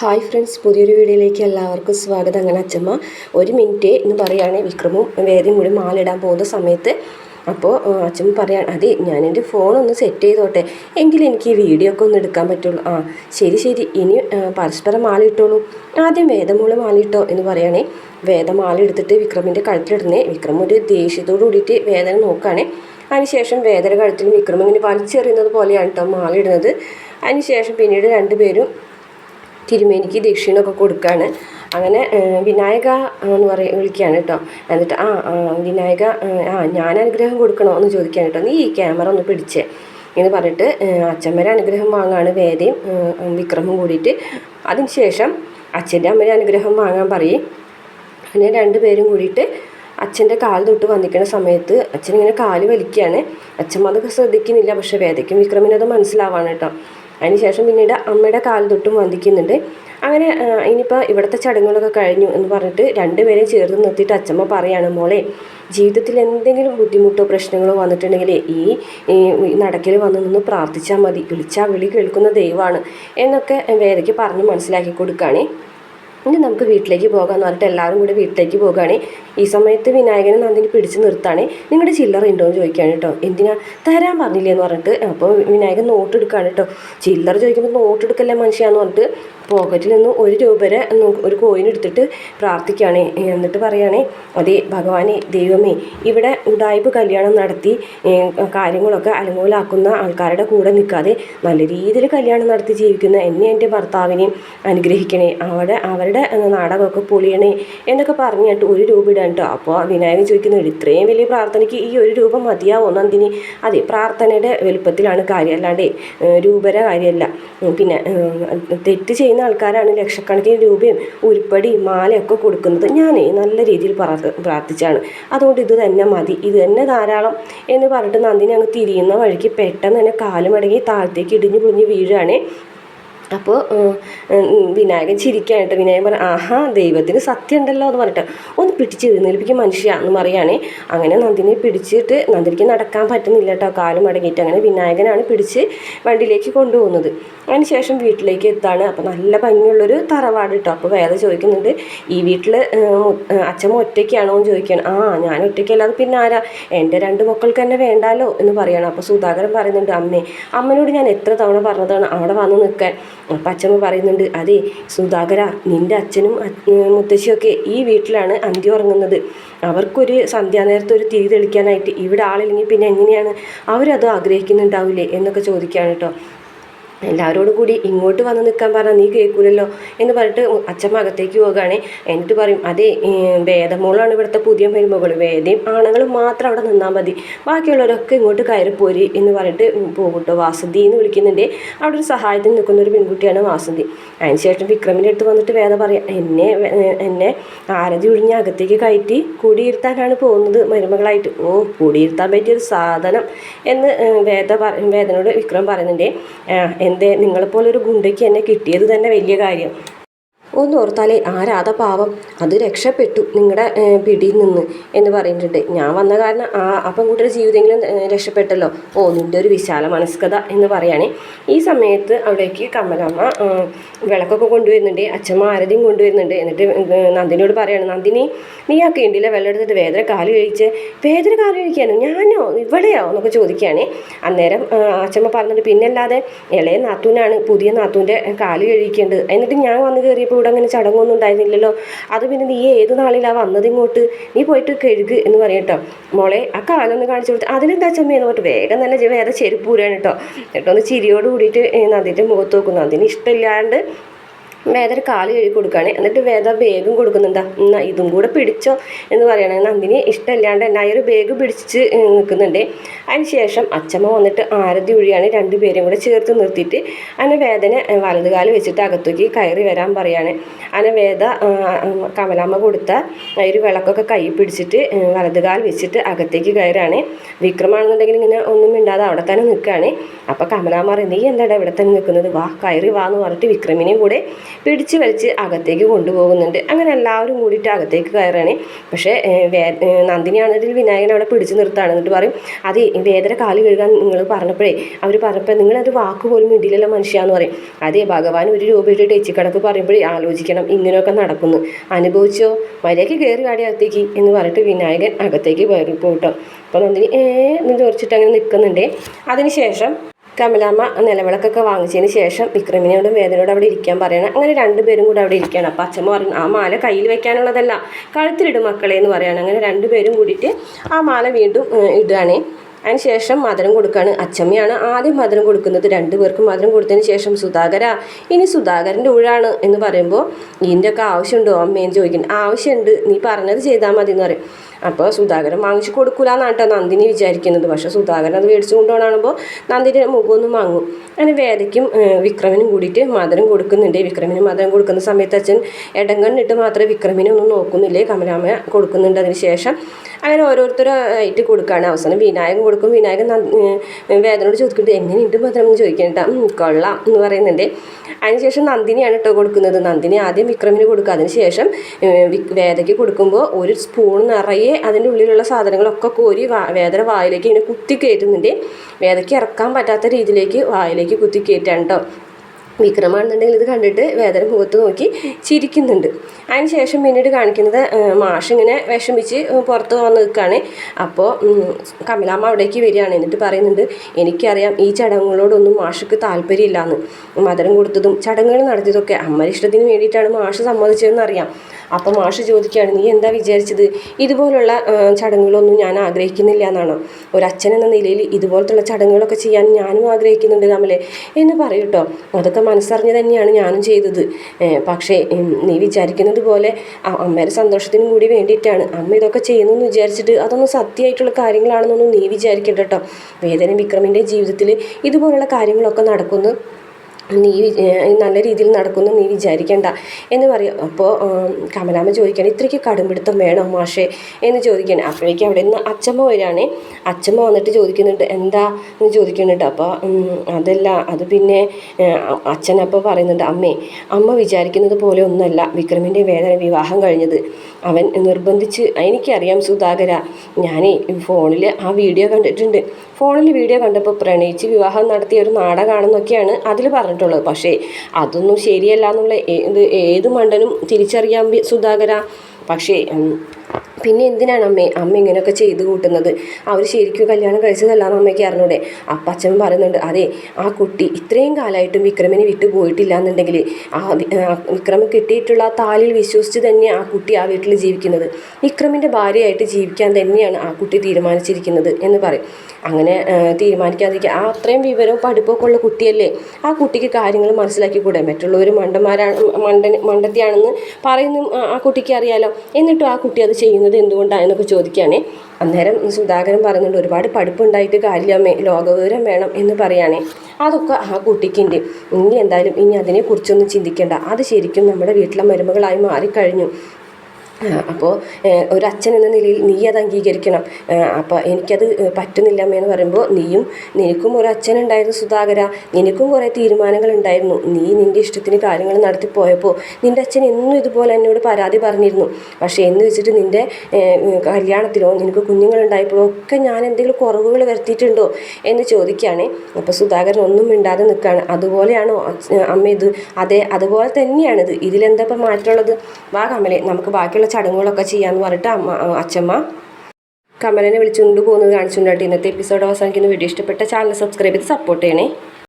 Hi friends പുതിയൊരു വീഡിയോയിലേക്ക് എല്ലാവർക്കും സ്വാഗതം. അങ്ങനെ അച്ഛമ്മ ഒരു മിനിറ്റ് എന്ന് പറയുകയാണെങ്കിൽ വിക്രമും വേദയും കൂടി മാലിടാൻ പോകുന്ന സമയത്ത്. അപ്പോൾ അച്ഛമ്മ പറയാൻ അതെ ഞാൻ എന്റെ ഫോണൊന്ന് സെറ്റ് ചെയ്തോട്ടെ. എങ്കിലും എനിക്ക് ഈ വീഡിയോ ഒക്കെ ഒന്ന് എടുക്കാൻ പറ്റുള്ളൂ. ആ ശരി ശരി. ഇനി പരസ്പരം മാലയിട്ടോളൂ ആദ്യം വേദമോൾ മാലയിട്ടോ എന്ന് പറയുകയാണെങ്കിൽ വേദമാല എടുത്തിട്ട് വിക്രമിന്റെ കഴുത്തിലിടുന്നേ. വിക്രം ഒരു ദേഷ്യത്തോട് കൂടിയിട്ട് വേദന നോക്കുകയാണേ അതിനുശേഷം വേദന കഴുത്തിൽ വിക്രം ഇങ്ങനെ വലിച്ചെറിയുന്നത് പോലെയാണ് കേട്ടോ മാല ഇടുന്നത്. അതിനുശേഷം പിന്നീട് രണ്ടുപേരും തിരുമേനിക്ക് ദക്ഷിണമൊക്കെ കൊടുക്കുകയാണ് അങ്ങനെ വിനായക എന്ന് പറയ വിളിക്കുകയാണ് കേട്ടോ എന്നിട്ട് ആ വിനായക ആ, ഞാൻ അനുഗ്രഹം കൊടുക്കണോ എന്ന് ചോദിക്കുകയാണ് കേട്ടോ നീ ഈ ക്യാമറ ഒന്ന് പിടിച്ചേ. എന്ന് പറഞ്ഞിട്ട് അച്ഛമ്മേരെ അനുഗ്രഹം വാങ്ങാണ് വേദയും വിക്രമും കൂടിയിട്ട്. അതിനുശേഷം അച്ഛന്റെ അമ്മയുടെ അനുഗ്രഹം വാങ്ങാൻ പറയും. അങ്ങനെ രണ്ടുപേരും കൂടിയിട്ട് അച്ഛന്റെ കാൽ തൊട്ട് വന്നിക്കുന്ന സമയത്ത് അച്ഛനിങ്ങനെ കാൽ വലിക്കുകയാണ് അച്ഛൻ അതൊക്കെ ശ്രദ്ധിക്കുന്നില്ല പക്ഷേ വേദയ്ക്കും വിക്രമിനും അത് മനസ്സിലാവാണ് കേട്ടോ അതിനുശേഷം പിന്നീട് അമ്മയുടെ കാൽ തൊട്ടും വന്ദിക്കുന്നുണ്ട്. അങ്ങനെ ഇനിയിപ്പോൾ ഇവിടുത്തെ ചടങ്ങുകളൊക്കെ കഴിഞ്ഞു എന്ന് പറഞ്ഞിട്ട് രണ്ടുപേരെയും ചേർത്ത് നിർത്തിയിട്ട് അച്ഛമ്മ പറയാണ് മോളെ ജീവിതത്തിൽ എന്തെങ്കിലും ബുദ്ധിമുട്ടോ പ്രശ്നങ്ങളോ വന്നിട്ടുണ്ടെങ്കിൽ ഈ നടക്കൽ വന്ന് നിന്ന് പ്രാർത്ഥിച്ചാൽ മതി. വിളിച്ചാൽ വിളി കേൾക്കുന്ന ദൈവമാണ്. എന്നൊക്കെ വേദയ്ക്ക് പറഞ്ഞ് മനസ്സിലാക്കി കൊടുക്കുകയാണേ. ഇനി നമുക്ക് വീട്ടിലേക്ക് പോകാമെന്ന് പറഞ്ഞിട്ട് എല്ലാവരും കൂടി വീട്ടിലേക്ക് പോകുകയാണ് ഈ സമയത്ത് വിനായകനെ നന്ദിനി പിടിച്ച് നിർത്താണ്. നിങ്ങളുടെ ചില്ലറ ഉണ്ടോ എന്ന് ചോദിക്കുകയാണ് കേട്ടോ. എന്തിനാ? തരാൻ പറഞ്ഞില്ലേ എന്ന് പറഞ്ഞിട്ട്. അപ്പോൾ വിനായകൻ നോട്ട് എടുക്കുകയാണ് കേട്ടോ. ചില്ലറ ചോദിക്കുമ്പോൾ നോട്ട് എടുക്കല്ലേ മനുഷ്യാന്ന് പറഞ്ഞിട്ട് പോക്കറ്റിൽ നിന്ന് ഒരു രൂപ വരെ ഒരു കോയിൻ എടുത്തിട്ട് പ്രാർത്ഥിക്കുകയാണ് എന്നിട്ട് പറയുകയാണേ അതെ ഭഗവാനെ ദൈവമേ ഇവിടെ ഉടായ്പ് കല്യാണം നടത്തി കാര്യങ്ങളൊക്കെ അലങ്കോലാക്കുന്ന ആൾക്കാരുടെ കൂടെ നിൽക്കാതെ നല്ല രീതിയിൽ കല്യാണം നടത്തി ജീവിക്കുന്ന എന്നെ എന്റെ ഭർത്താവിനെയും അനുഗ്രഹിക്കണേ. അവിടെ അവരുടെ ഏ, നാടകമൊക്കെ പൊളിയണേ എന്നൊക്കെ പറഞ്ഞിട്ട് ഒരു രൂപ ഇടാൻ കേട്ടോ. അപ്പോൾ വിനായകൻ ചോദിക്കുന്നത് ഇത്രയും വലിയ പ്രാർത്ഥനയ്ക്ക് ഈ ഒരു രൂപ മതിയാവോ നന്ദിനി? അതെ പ്രാർത്ഥനയുടെ വലുപ്പത്തിലാണ് കാര്യം. അല്ലാണ്ട് രൂപര കാര്യമല്ല. പിന്നെ തെറ്റ് ചെയ്യുന്ന ആൾക്കാരാണ് ലക്ഷക്കണക്കിന് രൂപയും ഉരുപ്പടി മാലയൊക്കെ കൊടുക്കുന്നത്. ഞാനേ നല്ല രീതിയിൽ പ്രാർത്ഥിച്ചാണ്. അതുകൊണ്ട് ഇത് തന്നെ മതി. ഇത് തന്നെ ധാരാളം എന്ന് പറഞ്ഞിട്ട് നന്ദിനി അങ്ങ് തിരിയുന്ന വഴിക്ക് പെട്ടെന്ന് തന്നെ കാലുമടങ്ങി താഴത്തേക്ക് ഇടിഞ്ഞു പൊളിഞ്ഞ് വീഴുകയാണ്. അപ്പോൾ വിനായകൻ ചിരിക്കാനായിട്ട് വിനായകൻ പറഞ്ഞു ആഹാ ദൈവത്തിന് സത്യം ഉണ്ടല്ലോ എന്ന് പറഞ്ഞിട്ട് ഒന്ന് പിടിച്ച് എഴുന്നേൽപ്പിക്കും മനുഷ്യ എന്ന് പറയുകയാണ്. അങ്ങനെ നന്ദിനെ പിടിച്ചിട്ട് നന്ദിനിക്ക് നടക്കാൻ പറ്റുന്നില്ല കേട്ടോ. കാലും മടങ്ങിയിട്ട് അങ്ങനെ വിനായകനാണ് പിടിച്ച് വണ്ടിയിലേക്ക് കൊണ്ടുപോകുന്നത്. അതിനുശേഷം വീട്ടിലേക്ക് എത്താണ്. അപ്പോൾ നല്ല ഭംഗിയുള്ളൊരു തറവാട് കേട്ടോ. അപ്പോൾ വേറെ ചോദിക്കുന്നുണ്ട് ഈ വീട്ടിൽ അച്ഛമ്മ ഒറ്റയ്ക്കാണോ? എന്ന് ചോദിക്കുകയാണ്. ആ ഞാൻ ഒറ്റയ്ക്കല്ലാതെ പിന്നെ ആരാ? എന്റെ രണ്ട് മക്കൾക്ക് തന്നെ വേണ്ടാലോ? എന്ന് പറയണം അപ്പോൾ സുധാകരൻ പറയുന്നുണ്ട് അമ്മേ അമ്മനോട് ഞാൻ എത്ര തവണ പറഞ്ഞതാണ് അവിടെ വന്ന് നിൽക്കാൻ? അപ്പം അച്ഛമ്മ പറയുന്നുണ്ട് അതെ സുധാകര നിന്റെ അച്ഛനും മുത്തശ്ശിയൊക്കെ ഈ വീട്ടിലാണ് അന്ത്യം ഉറങ്ങുന്നത്. അവർക്കൊരു സന്ധ്യാനേരത്തെ ഒരു തിരി തെളിക്കാനായിട്ട് ഇവിടെ ആളില്ലെങ്കിൽ പിന്നെ എങ്ങനെയാണ്? അവരത് ആഗ്രഹിക്കുന്നുണ്ടാവില്ലേ? എന്നൊക്കെ ചോദിക്കുകയാണ് കേട്ടോ. എല്ലാവരോടും കൂടി ഇങ്ങോട്ട് വന്ന് നിൽക്കാൻ പറഞ്ഞാൽ നീ കേൾക്കൂലല്ലോ എന്ന് പറഞ്ഞിട്ട് അച്ഛമ്മ അകത്തേക്ക് പോകുകയാണെ എന്നിട്ട് പറയും അതെ വേദമോളാണ് ഇവിടുത്തെ പുതിയ മരുമകൾ വേദയും ആണുങ്ങളും മാത്രം അവിടെ നിന്നാൽ മതി. ബാക്കിയുള്ളവരൊക്കെ ഇങ്ങോട്ട് കയറി പോരി എന്ന് പറഞ്ഞിട്ട് പോകട്ടോ. വാസുതി എന്ന് വിളിക്കുന്നുണ്ട്. അവിടെ ഒരു സഹായത്തിന് നിൽക്കുന്ന ഒരു പെൺകുട്ടിയാണ് വാസന്തി അതിനുശേഷം വിക്രമിന്റെ അടുത്ത് വന്നിട്ട് വേദ പറയാം എന്നെ എന്നെ ആരതി ഒഴിഞ്ഞ് അകത്തേക്ക് കയറ്റി കൂടിയിരുത്താനാണ് പോകുന്നത് മരുമകളായിട്ട്. ഓ കൂടിയിരുത്താൻ പറ്റിയൊരു സാധനം എന്ന് വേദ വേദനോട് വിക്രം പറയുന്നുണ്ട്. എന്തേ? നിങ്ങളെപ്പോലൊരു ഗുണ്ടയ്ക്ക് എന്നെ കിട്ടിയത് തന്നെ വലിയ കാര്യം. ഒന്ന് ഓർത്താലേ ആ രാധ പാവം അത് രക്ഷപ്പെട്ടു നിങ്ങളുടെ പിടിയിൽ നിന്ന് എന്ന് പറയുന്നുണ്ട്. ഞാൻ വന്ന കാരണം ആ അപ്പം പെൺകുട്ടിയുടെ ജീവിതമെങ്കിലും രക്ഷപ്പെട്ടല്ലോ. ഓ നിന്റെ ഒരു വിശാല മനസ്കത എന്ന് പറയുകയാണെ ഈ സമയത്ത് അവിടേക്ക് കമലമ്മ വിളക്കൊക്കെ കൊണ്ടുവരുന്നുണ്ട്. അച്ഛമ്മ ആരതിയും കൊണ്ടുവരുന്നുണ്ട്. എന്നിട്ട് നന്ദിനിയോട് പറയാണ് നന്ദിനി നീ ആ കിണ്ടിയിലെ വെള്ളം എടുത്തിട്ട് വേദന കാൽ കഴിച്ച് വേദന കാൽ കഴിക്കാനോ? ഞാനോ? ഇവിടെയോ? എന്നൊക്കെ ചോദിക്കുകയാണ് അന്നേരം അച്ഛമ്മ പറഞ്ഞിട്ട് പിന്നല്ലാതെ ഇളയ നാത്തൂനാണ് പുതിയ നാത്തൂന്റെ കാൽ കഴിക്കേണ്ടത്. എന്നിട്ട് ഞാൻ വന്ന് കയറിയപ്പോൾ ഇവിടെ അങ്ങനെ ചടങ്ങൊന്നും ഉണ്ടായിരുന്നില്ലല്ലോ. അത് പിന്നെ നീ ഏത് നാളിലാണ് വന്നത് ഇങ്ങോട്ട് നീ പോയിട്ട് കഴുക് എന്ന് പറയട്ടോ മോളെ ആ കാലൊന്ന് കാണിച്ചു കൊടുത്ത് അതിനെന്താ ചമ്മയെന്ന് പറഞ്ഞിട്ട് വേഗം തന്നെ വേറെ ചെരുപ്പ് ഊരാണ് കേട്ടോ. ഒന്ന് ചിരിയോട് കൂടിയിട്ട് നദീന്റെ മുഖത്ത് നോക്കുന്നു. അതിന് ഇഷ്ടമില്ലാണ്ട് വേദന കാൽ കഴുകി കൊടുക്കുകയാണ്. എന്നിട്ട് വേദ ബേഗും കൊടുക്കുന്നുണ്ടാ. എന്നാ ഇതും കൂടെ പിടിച്ചോ എന്ന് പറയണേ. നന്ദിനി ഇഷ്ടമില്ലാണ്ട് എന്നാ ഒരു ബേഗ് പിടിച്ച് നിൽക്കുന്നുണ്ട് അതിന് ശേഷം അച്ഛമ്മ വന്നിട്ട് ആരതി ഒഴിയാണ് രണ്ടുപേരും കൂടെ ചേർത്ത് നിർത്തിയിട്ട് അതിനെ വേദനെ ഏഹ്, വലത് കാൽ വെച്ചിട്ട് അകത്തേക്ക് കയറി വരാൻ പറയാണ്. അതിനെ വേദ കമലാമ്മ കൊടുത്ത ഒരു വിളക്കൊക്കെ കൈ പിടിച്ചിട്ട് ഏഹ്, വലത് കാൽ വെച്ചിട്ട് അകത്തേക്ക് കയറാണ്. വിക്രമാണെന്നുണ്ടെങ്കിൽ ഇങ്ങനെ ഒന്നും മിണ്ടാതെ അവിടെ തന്നെ നിൽക്കുകയാണ്. അപ്പോൾ കമലാമ്മ പറയും നീ എന്താടാ ഇവിടെ തന്നെ നിൽക്കുന്നത്? വാ കയറി വാ എന്ന് പറഞ്ഞിട്ട് വിക്രമിനെയും കൂടെ പിടിച്ച് വലിച്ച് അകത്തേക്ക് കൊണ്ടുപോകുന്നുണ്ട്. അങ്ങനെ എല്ലാവരും കൂടിയിട്ട് അകത്തേക്ക് കയറാണ്. പക്ഷേ നന്ദിനിയാണെങ്കിൽ വിനായകൻ അവിടെ പിടിച്ചു നിർത്താണ് എന്നിട്ട് പറയും അത് വേദന കാൽ കഴുകാൻ നിങ്ങൾ പറഞ്ഞപ്പോഴേ അവർ പറഞ്ഞപ്പോൾ നിങ്ങളൊരു വാക്ക് പോലും ഇടിയിലല്ല മനുഷ്യാന്ന് പറയും. അതേ ഭഗവാൻ ഒരു രൂപ ടേച്ചി കണക്ക് പറയുമ്പോഴേ ആലോചിക്കണം ഇങ്ങനെയൊക്കെ നടക്കുന്നു. അനുഭവിച്ചോ? മര്യാദയ്ക്ക് കയറി കാടി അകത്തേക്ക് എന്ന് പറഞ്ഞിട്ട് വിനായകൻ അകത്തേക്ക് കയറി പോട്ടോ അപ്പോൾ നന്ദിനി ഏ എന്ന് ചോദിച്ചിട്ട് അങ്ങനെ നിൽക്കുന്നുണ്ടേ അതിനുശേഷം കമലാമ്മ നിലവിളക്കൊക്കെ വാങ്ങിച്ചതിന് ശേഷം വിക്രമിനോടും വേദനയോടും അവിടെ ഇരിക്കാൻ പറയണം. അങ്ങനെ രണ്ടുപേരും കൂടെ അവിടെ ഇരിക്കുകയാണ്. അപ്പം അച്ഛമ്മ പറഞ്ഞു ആ മാല കയ്യിൽ വെക്കാനുള്ളതല്ല കഴുത്തിലിടും മക്കളെ എന്ന് പറയാണ്. അങ്ങനെ രണ്ടുപേരും കൂടിയിട്ട് ആ മാല വീണ്ടും ഇടുകയാണ്. അതിന് ശേഷം മധുരം കൊടുക്കുകയാണ്. അച്ചമ്മയാണ് ആദ്യം മധുരം കൊടുക്കുന്നത്. രണ്ടുപേർക്കും മധുരം കൊടുത്തതിന് ശേഷം സുധാകര ഇനി സുധാകരന്റെ ഊഴാണ് എന്ന് പറയുമ്പോൾ ഇതിന്റെയൊക്കെ ആവശ്യമുണ്ടോ? അമ്മയെന്ന് ചോദിക്കുന്നു. ആവശ്യമുണ്ട്. നീ പറഞ്ഞത് ചെയ്താൽ മതി എന്ന് പറയും. അപ്പോൾ സുധാകരൻ വാങ്ങിച്ചു കൊടുക്കൂല എന്നാണ് കേട്ടോ നന്ദിനി വിചാരിക്കുന്നത്. പക്ഷേ സുധാകരൻ അത് മേടിച്ചു കൊണ്ടുപോകണമ്പോൾ നന്ദിന്റെ മുഖമൊന്നും വാങ്ങും അങ്ങനെ വേദയ്ക്കും വിക്രമിനും കൂടിയിട്ട് മധുരം കൊടുക്കുന്നുണ്ട്. വിക്രമിന് മധുരം കൊടുക്കുന്ന സമയത്ത് അച്ഛൻ ഇടങ്കണ്ണിട്ട് മാത്രമേ വിക്രമിനെ ഒന്നും നോക്കുന്നില്ലേ? കമലാമ്മ കൊടുക്കുന്നുണ്ട് അതിന് ശേഷം. അങ്ങനെ ഓരോരുത്തരായിട്ട് കൊടുക്കുകയാണ് അവസാനം വിനായകൻ കൊടുക്കും. വിനായകൻ വേദനോട് ചോദിക്കുന്നുണ്ട് എങ്ങനെയുണ്ട് മധുരം? എന്ന് ചോദിക്കേണ്ട കൊള്ളാം എന്ന് പറയുന്നുണ്ട്. അതിനുശേഷം നന്ദിനിയാണ് കേട്ടോ കൊടുക്കുന്നത്. നന്ദിനി ആദ്യം വിക്രമിന് കൊടുക്കുക അതിനുശേഷം വേദയ്ക്ക് കൊടുക്കുമ്പോൾ ഒരു സ്പൂൺ നിറയെ അതിന്റെ ഉള്ളിലുള്ള സാധനങ്ങളൊക്കെ കോരി വേദന വായിലേക്ക് ഇങ്ങനെ കുത്തി കയറ്റുന്നുണ്ട്. വേദയ്ക്ക് ഇറക്കാൻ പറ്റാത്ത രീതിയിലേക്ക് വായിലേക്ക് കുത്തി കേട്ടോ വിക്രമാണെന്നുണ്ടെങ്കിൽ ഇത് കണ്ടിട്ട് വേദന മുഖത്ത് നോക്കി ചിരിക്കുന്നുണ്ട്. അതിന് ശേഷം പിന്നീട് കാണിക്കുന്നത് മാഷ് ഇങ്ങനെ വിഷമിച്ച് പുറത്ത് വന്ന് നിൽക്കുകയാണ് അപ്പോൾ കമലാമ്മ അവിടേക്ക് വരികയാണ്. എന്നിട്ട് പറയുന്നുണ്ട് എനിക്കറിയാം ഈ ചടങ്ങുകളോടൊന്നും മാഷക്ക് താല്പര്യമില്ലാന്ന്. മധുരം കൊടുത്തതും ചടങ്ങുകൾ നടത്തിയതൊക്കെ അമ്മരിഷ്ടത്തിന് ഇഷ്ടത്തിന് വേണ്ടിയിട്ടാണ് മാഷ് സമ്മതിച്ചതെന്ന് അറിയാം അപ്പോൾ മാഷ് ചോദിക്കുകയാണ് നീ എന്താ വിചാരിച്ചത്? ഇതുപോലുള്ള ചടങ്ങുകളൊന്നും ഞാൻ ആഗ്രഹിക്കുന്നില്ല എന്നാണ്. ഒരു എന്ന നിലയിൽ ഇതുപോലത്തുള്ള ചടങ്ങുകളൊക്കെ ചെയ്യാൻ ഞാനും ആഗ്രഹിക്കുന്നുണ്ട് നമ്മളെ എന്ന് പറയൂട്ടോ അതൊക്കെ മനസ്സറിഞ്ഞ് തന്നെയാണ് ഞാനും ചെയ്തത്. പക്ഷേ നീ വിചാരിക്കുന്നത് പോലെ അമ്മയുടെ സന്തോഷത്തിനും കൂടി വേണ്ടിയിട്ടാണ്. അമ്മ ഇതൊക്കെ ചെയ്യുന്നു എന്ന് വിചാരിച്ചിട്ട് അതൊന്നും സത്യമായിട്ടുള്ള കാര്യങ്ങളാണെന്നൊന്നും നീ വിചാരിക്കട്ടോ കേട്ടോ. വേദന വിക്രമിന്റെ ജീവിതത്തിൽ ഇതുപോലുള്ള കാര്യങ്ങളൊക്കെ നടക്കുന്നു. നീ നല്ല രീതിയിൽ നടക്കുന്നു നീ വിചാരിക്കേണ്ട എന്ന് പറയും. അപ്പോൾ കമലാമ്മ ചോദിക്കണം ഇത്രയ്ക്ക് കടുംപിടുത്തം വേണോ മാഷേ? എന്ന് ചോദിക്കണം അപ്പോഴേക്കും അവിടെ നിന്ന് അച്ചമ്മ വരികയാണ്. അച്ചമ്മ വന്നിട്ട് ചോദിക്കുന്നുണ്ട് എന്താ? എന്ന് ചോദിക്കുന്നുണ്ട്. അപ്പോൾ അതല്ല അത് പിന്നെ അച്ഛൻ അപ്പോൾ പറയുന്നുണ്ട് അമ്മേ അമ്മ വിചാരിക്കുന്നത് പോലെ ഒന്നുമല്ല. വിക്രമിന്റെ വേദന വിവാഹം കഴിഞ്ഞത്. അവൻ നിർബന്ധിച്ച് എനിക്കറിയാം സുധാകര ഞാൻ ഫോണിൽ ആ വീഡിയോ കണ്ടിട്ടുണ്ട്. ഫോണിൽ വീഡിയോ കണ്ടപ്പോൾ പ്രണയിച്ച് വിവാഹം നടത്തിയ ഒരു നാടകമാണെന്നൊക്കെയാണ് അതിൽ പറഞ്ഞിട്ടുള്ളത്. പക്ഷേ അതൊന്നും ശരിയല്ല എന്നുള്ള ഏത് ഏത് മണ്ടനും തിരിച്ചറിയാൻ സുധാകര. പക്ഷേ പിന്നെ എന്തിനാണ് അമ്മേ? അമ്മ ഇങ്ങനെയൊക്കെ ചെയ്ത് കൂട്ടുന്നത്? അവർ ശരിക്കും കല്യാണം കഴിച്ചതല്ലാന്ന് അമ്മയ്ക്ക് അറിഞ്ഞൂടെ? അപ്പം അച്ഛൻ പറയുന്നുണ്ട് അതെ ആ കുട്ടി ഇത്രയും കാലമായിട്ടും വിക്രമിനെ വിട്ടു പോയിട്ടില്ല എന്നുണ്ടെങ്കിൽ ആ വിക്രമ് കിട്ടിയിട്ടുള്ള ആ താലിൽ വിശ്വസിച്ച് തന്നെ ആ കുട്ടി ആ വീട്ടിൽ ജീവിക്കുന്നത്. വിക്രമിന്റെ ഭാര്യയായിട്ട് ജീവിക്കാൻ തന്നെയാണ് ആ കുട്ടി തീരുമാനിച്ചിരിക്കുന്നത് എന്ന് പറയും. അങ്ങനെ തീരുമാനിക്കാതിരിക്കുക ആ അത്രയും വിവരവും പഠിപ്പൊക്കെ ഉള്ള കുട്ടിയല്ലേ? ആ കുട്ടിക്ക് കാര്യങ്ങൾ മനസ്സിലാക്കി കൂടെ മറ്റുള്ളവർ മണ്ടന്മാരാണ് മണ്ടൻ മണ്ടത്തിയാണെന്ന് പറയുന്നു ആ- കുട്ടിക്ക് അറിയാലോ? എന്നിട്ടും ആ കുട്ടി അത് ചെയ്യുന്നത് എന്തുകൊണ്ടാണ് എന്നൊക്കെ ചോദിക്കുകയാണേ. അന്നേരം സുധാകരൻ പറയുന്നുണ്ട് ഒരുപാട് പഠിപ്പുണ്ടായിട്ട് കാര്യമേ ലോകവിവരം വേണം എന്ന് പറയുകയാണേ അതൊക്കെ ആ കുട്ടിക്കുണ്ട്. ഇനി എന്തായാലും ഇനി അതിനെക്കുറിച്ചൊന്നും ചിന്തിക്കേണ്ട. അത് ശരിക്കും നമ്മുടെ വീട്ടിലെ മരുമകളായി മാറിക്കഴിഞ്ഞു. അപ്പോൾ ഒരച്ഛൻ എന്ന നിലയിൽ നീ അത് അംഗീകരിക്കണം. അപ്പോൾ എനിക്കത് പറ്റുന്നില്ല എന്ന് പറയുമ്പോൾ നീയും നിനക്കും ഒരു അച്ഛനുണ്ടായിരുന്നു സുധാകര. നിനക്കും കുറേ തീരുമാനങ്ങൾ ഉണ്ടായിരുന്നു നീ നിന്റെ ഇഷ്ടത്തിന് കാര്യങ്ങൾ നടത്തി പോയപ്പോൾ നിന്റെ അച്ഛൻ എന്നും ഇതുപോലെ എന്നോട് പരാതി പറഞ്ഞിരുന്നു. പക്ഷേ എന്ന് വെച്ചിട്ട് നിന്റെ കല്യാണത്തിലോ നിനക്ക് കുഞ്ഞുങ്ങളുണ്ടായപ്പോഴോ ഒക്കെ ഞാൻ എന്തെങ്കിലും കുറവുകൾ വരുത്തിയിട്ടുണ്ടോ എന്ന് ചോദിക്കുകയാണ്. അപ്പോൾ സുധാകരൻ ഒന്നും മിണ്ടാതെ നിൽക്കുകയാണ്. അതുപോലെയാണോ അമ്മ ഇത്? അതെ അതുപോലെ തന്നെയാണിത്. ഇതിലെന്താ ഇപ്പം മാറ്റമുള്ളത്? വാ കമലെ നമുക്ക് ബാക്കിയുള്ള ചടങ്ങുകളൊക്കെ ചെയ്യാമെന്ന് പറഞ്ഞിട്ട് അമ്മ അച്ഛമ്മ കമലിനെ വിളിച്ചുകൊണ്ട് പോകുന്നത് കാണിച്ചുകൊണ്ടായിട്ട് ഇന്നത്തെ എപ്പിസോഡ് അവസാനിക്കുന്ന. വീഡിയോ ഇഷ്ടപ്പെട്ട ചാനൽ സബ്സ്ക്രൈബ് ചെയ്ത് സപ്പോർട്ട് ചെയ്യണേ.